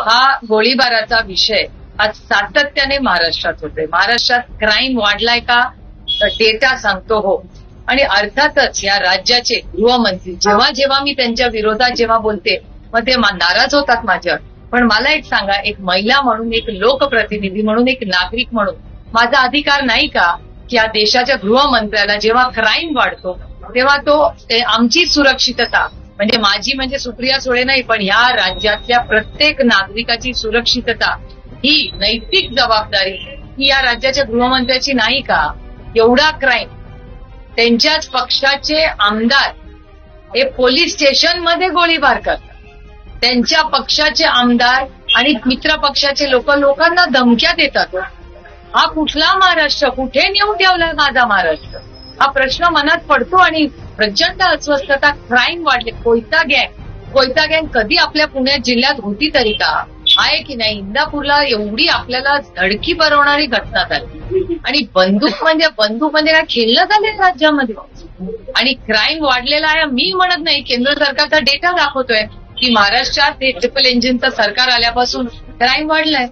हा गोळीबाराचा विषय आज सातत्याने महाराष्ट्रात होतोय. महाराष्ट्रात क्राईम वाढलाय का? डेटा सांगतो हो. आणि अर्थातच या राज्याचे गृहमंत्री जेव्हा जेव्हा मी त्यांच्या विरोधात जेव्हा बोलते मग ते नाराज होतात माझ्यावर. पण मला एक सांगा एक महिला म्हणून एक लोकप्रतिनिधी म्हणून एक नागरिक म्हणून माझा अधिकार नाही का की या देशाच्या गृहमंत्र्याला जेव्हा क्राईम वाढतो तेव्हा तो आमची सुरक्षितता म्हणजे माझी म्हणजे सुप्रिया सुळे नाही पण या राज्यातल्या प्रत्येक नागरिकाची सुरक्षितता ही नैतिक जबाबदारी ही या राज्याच्या गृहमंत्र्याची नाही का? एवढा क्राईम त्यांच्याच पक्षाचे आमदार हे पोलीस स्टेशनमध्ये गोळीबार करतात. त्यांच्या पक्षाचे आमदार आणि मित्र पक्षाचे लोक लोकांना धमक्या देतात. हा कुठला महाराष्ट्र? कुठे नेऊन ठेवला माझा महाराष्ट्र? हा प्रश्न मनात पडतो आणि प्रचंड अस्वस्थता क्राईम वाढले. कोयता गँग कोयता गँग कधी आपल्या पुण्यात जिल्ह्यात होती तरी का? आहे की नाही? इंदापूरला एवढी आपल्याला धडकी बरवणारी घटना झाली. आणि बंदूक म्हणजे बंदूक म्हणजे काय? खेळलं झालंय राज्यामध्ये. आणि क्राईम वाढलेला आहे मी म्हणत नाही. केंद्र सरकारचा डेटा दाखवतोय की महाराष्ट्रात हे ट्रिपल इंजिनचं सरकार आल्यापासून क्राईम वाढलाय.